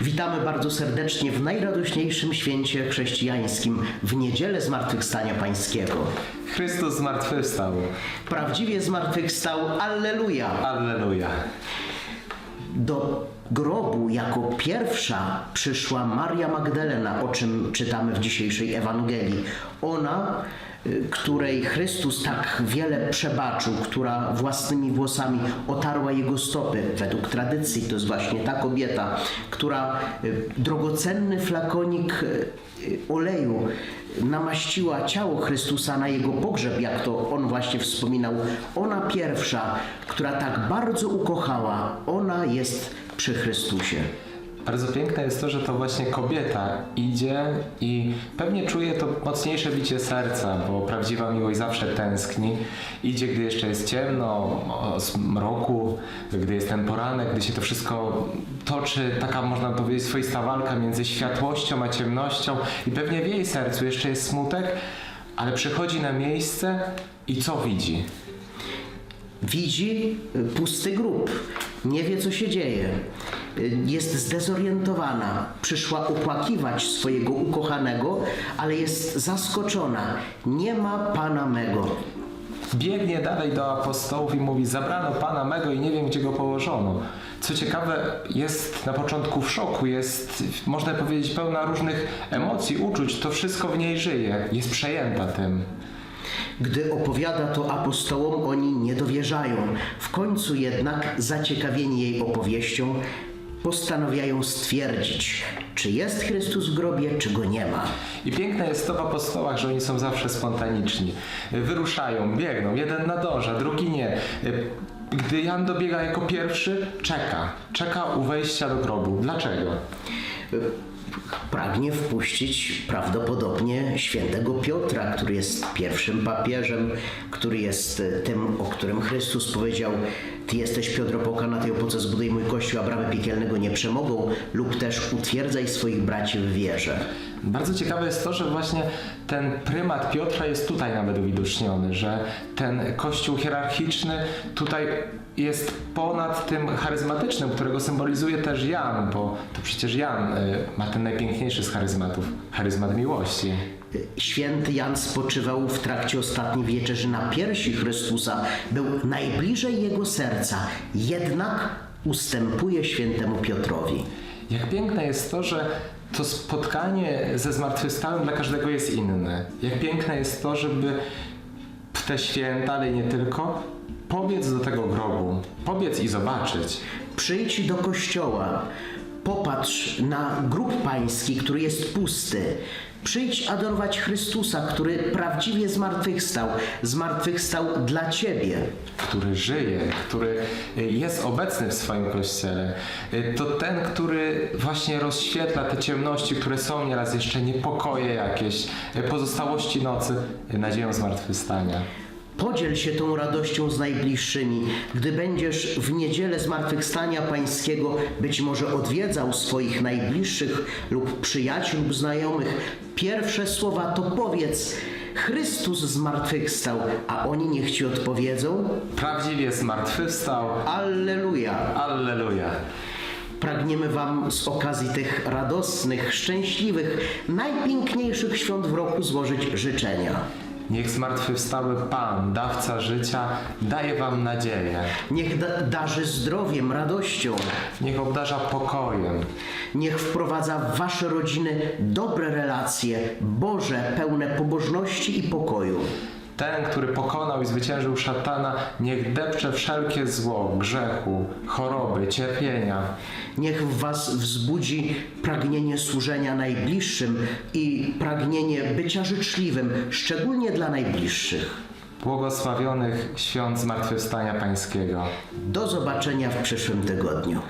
Witamy bardzo serdecznie w najradośniejszym święcie chrześcijańskim, w niedzielę Zmartwychwstania Pańskiego. Chrystus zmartwychwstał. Prawdziwie zmartwychwstał, Alleluja! Alleluja. Do grobu jako pierwsza przyszła Maria Magdalena, o czym czytamy w dzisiejszej Ewangelii. Ona, y, której Chrystus tak wiele przebaczył, która własnymi włosami otarła jego stopy, według tradycji to jest właśnie ta kobieta, która y, drogocenny flakonik y, oleju namaściła ciało Chrystusa na jego pogrzeb, jak to on właśnie wspominał. Ona pierwsza, która tak bardzo ukochała, ona jest przy Chrystusie. Bardzo piękne jest to, że to właśnie kobieta idzie i pewnie czuje to mocniejsze bicie serca, bo prawdziwa miłość zawsze tęskni. Idzie, gdy jeszcze jest ciemno, o mroku, gdy jest ten poranek, gdy się to wszystko toczy, taka można powiedzieć swoista walka między światłością a ciemnością i pewnie w jej sercu jeszcze jest smutek, ale przychodzi na miejsce i co widzi? Widzi y, pusty grób, nie wie co się dzieje, Y, jest zdezorientowana. Przyszła opłakiwać swojego ukochanego, ale jest zaskoczona. Nie ma pana mego. Biegnie dalej do apostołów i mówi: Zabrano pana mego i nie wiem, gdzie go położono. Co ciekawe, jest na początku w szoku, jest, można powiedzieć, pełna różnych emocji, uczuć. To wszystko w niej żyje, jest przejęta tym. Gdy opowiada to apostołom, oni nie dowierzają. W końcu jednak, zaciekawieni jej opowieścią, postanawiają stwierdzić, czy jest Chrystus w grobie, czy go nie ma. I piękne jest to w apostołach, że oni są zawsze spontaniczni. Wyruszają, biegną, jeden nadąża, drugi nie. Gdy Jan dobiega jako pierwszy, czeka. Czeka u wejścia do grobu. Dlaczego? Pragnie wpuścić prawdopodobnie świętego Piotra, który jest pierwszym papieżem, który jest e, tym, o którym Chrystus powiedział Ty jesteś Piotr Opoka, na tej opoce zbuduj mój kościół, a bramy piekielnego nie przemogą, lub też utwierdzaj swoich braci w wierze. Bardzo ciekawe jest to, że właśnie ten prymat Piotra jest tutaj nawet uwidoczniony, że ten kościół hierarchiczny tutaj jest ponad tym charyzmatycznym, którego symbolizuje też Jan, bo to przecież Jan y, ma ten najpiękniejszy z charyzmatów, charyzmat miłości. Święty Jan spoczywał w trakcie ostatniej wieczerzy na piersi Chrystusa, był najbliżej jego serca, jednak ustępuje świętemu Piotrowi. Jak piękne jest to, że to spotkanie ze zmartwychwstałym dla każdego jest inne. Jak piękne jest to, żeby w te święta, ale nie tylko, pobiec do tego grobu, pobiec i zobaczyć. Przyjdź do kościoła, popatrz na grób pański, który jest pusty. Przyjdź adorować Chrystusa, który prawdziwie zmartwychwstał, zmartwychwstał dla ciebie. który żyje, który jest obecny w swoim kościele, to ten, który właśnie rozświetla te ciemności, które są nieraz jeszcze niepokoje jakieś, pozostałości nocy, nadzieją zmartwychwstania. Podziel się tą radością z najbliższymi. Gdy będziesz w niedzielę zmartwychwstania pańskiego być może odwiedzał swoich najbliższych lub przyjaciół lub znajomych, pierwsze słowa to powiedz Chrystus zmartwychwstał, a oni niech ci odpowiedzą Prawdziwie zmartwychwstał. Alleluja. Alleluja. Pragniemy Wam z okazji tych radosnych, szczęśliwych, najpiękniejszych świąt w roku złożyć życzenia. Niech zmartwychwstały Pan, dawca życia, daje wam nadzieję. Niech da darzy zdrowiem, radością. Niech obdarza pokojem. Niech wprowadza w Wasze rodziny dobre relacje, Boże, pełne pobożności i pokoju. Ten, który pokonał i zwyciężył szatana, niech depcze wszelkie zło, grzechu, choroby, cierpienia. Niech w Was wzbudzi pragnienie służenia najbliższym i pragnienie bycia życzliwym, szczególnie dla najbliższych. Błogosławionych świąt Zmartwychwstania Pańskiego. Do zobaczenia w przyszłym tygodniu.